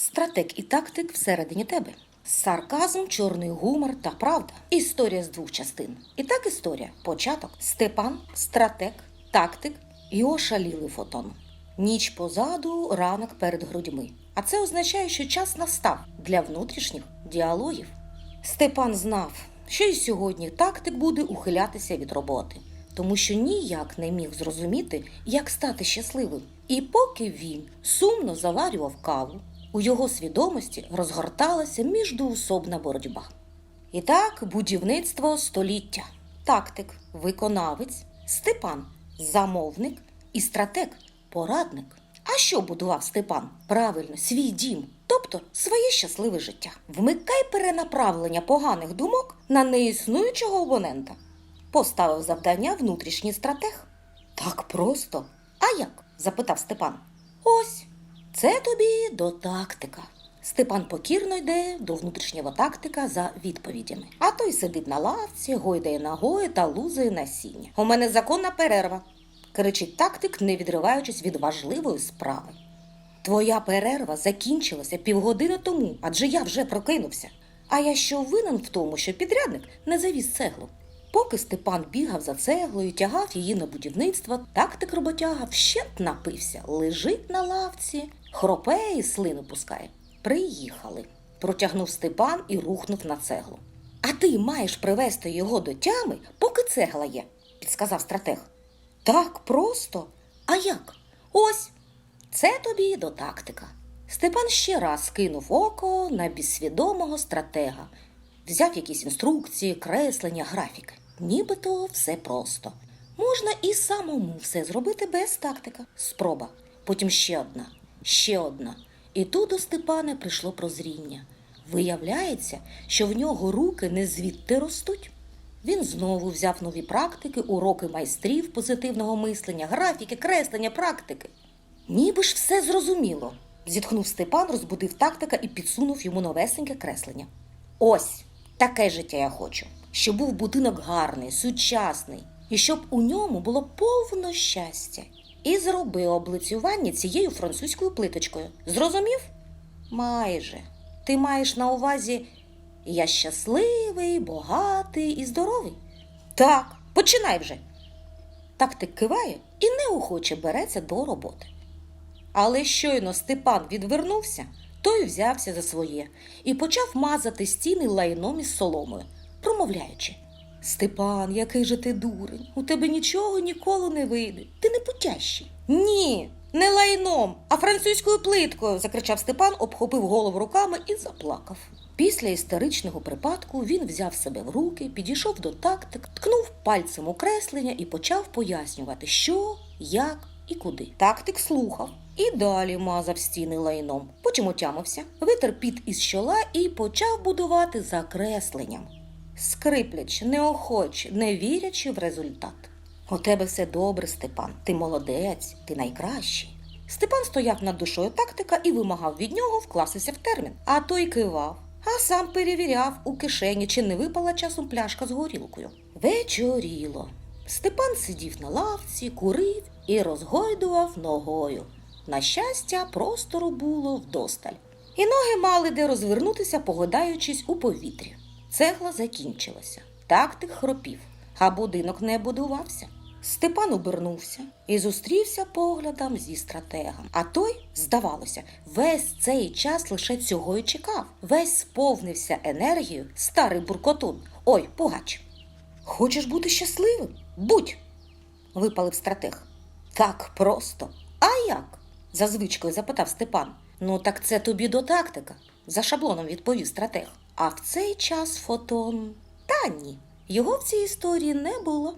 Стратек і тактик всередині тебе. Сарказм, чорний гумор та правда. Історія з двох частин. І так історія. Початок. Степан, стратег, тактик і ошалілий фотон. Ніч позаду, ранок перед грудьми. А це означає, що час настав для внутрішніх діалогів. Степан знав, що і сьогодні тактик буде ухилятися від роботи, тому що ніяк не міг зрозуміти, як стати щасливим. І поки він сумно заварював каву, у його свідомості розгорталася міждоусобна боротьба. І так, будівництво століття. Тактик, виконавець, Степан, замовник і стратег, порадник. А що будував Степан? Правильно, свій дім, тобто своє щасливе життя. Вмикай перенаправлення поганих думок на неіснуючого абонента. Поставив завдання внутрішній стратег. Так просто. А як? запитав Степан. Ось, це тобі до тактика. Степан покірно йде до внутрішнього тактика за відповідями. А той сидить на лавці, гойдає ногою та лузає насіння. У мене законна перерва. кричить тактик, не відриваючись від важливої справи. Твоя перерва закінчилася півгодини тому, адже я вже прокинувся. А я що винен в тому, що підрядник не завіз цеглу. Поки Степан бігав за цеглою, тягав її на будівництво, тактик роботяга вщент напився, лежить на лавці, хропе і слину пускає. Приїхали. Протягнув Степан і рухнув на цеглу. А ти маєш привести його до тями, поки цегла є, підсказав стратег. Так просто. А як? Ось. Це тобі до тактика. Степан ще раз кинув око на безсвідомого стратега, взяв якісь інструкції, креслення, графіки. Нібито все просто. Можна і самому все зробити без тактика. Спроба. Потім ще одна, ще одна. І тут до Степана прийшло прозріння. Виявляється, що в нього руки не звідти ростуть. Він знову взяв нові практики, уроки майстрів позитивного мислення, графіки, креслення, практики. Ніби ж все зрозуміло. зітхнув Степан, розбудив тактика і підсунув йому новесеньке креслення. Ось таке життя я хочу, щоб був будинок гарний, сучасний, і щоб у ньому було повно щастя. І зроби облицювання цією французькою плиточкою. Зрозумів? Майже. Ти маєш на увазі я щасливий, багатий і здоровий? Так, починай вже. Тактик киває і неохоче береться до роботи. Але щойно Степан відвернувся, той взявся за своє і почав мазати стіни лайном із соломою, промовляючи. Степан, який же ти дурень, у тебе нічого ніколи не вийде. Ти не путящий. Ні, не лайном, а французькою плиткою, закричав Степан, обхопив голову руками і заплакав. Після істеричного припадку він взяв себе в руки, підійшов до тактик, ткнув пальцем у креслення і почав пояснювати, що, як і куди. Тактик слухав і далі мазав стіни лайном. Потім отямився, витер піт із чола і почав будувати за кресленням. Скриплячи, неохоче, не вірячи в результат. У тебе все добре, Степан. Ти молодець, ти найкращий. Степан стояв над душою тактика і вимагав від нього вкластися в термін. А той кивав, а сам перевіряв у кишені, чи не випала часом пляшка з горілкою. Вечоріло. Степан сидів на лавці, курив і розгойдував ногою. На щастя, простору було вдосталь. І ноги мали де розвернутися, погойдаючись у повітрі. Цегла закінчилася. Тактик хропів, а будинок не будувався. Степан обернувся і зустрівся поглядом зі стратегом. А той, здавалося, весь цей час лише цього й чекав. Весь сповнився енергією старий буркотун. Ой, пугач. Хочеш бути щасливим? Будь, випалив стратег. Так просто. А як? за звичкою запитав Степан. Ну, так це тобі до тактика, за шаблоном відповів стратег. А в цей час фотон. Та ні, його в цій історії не було.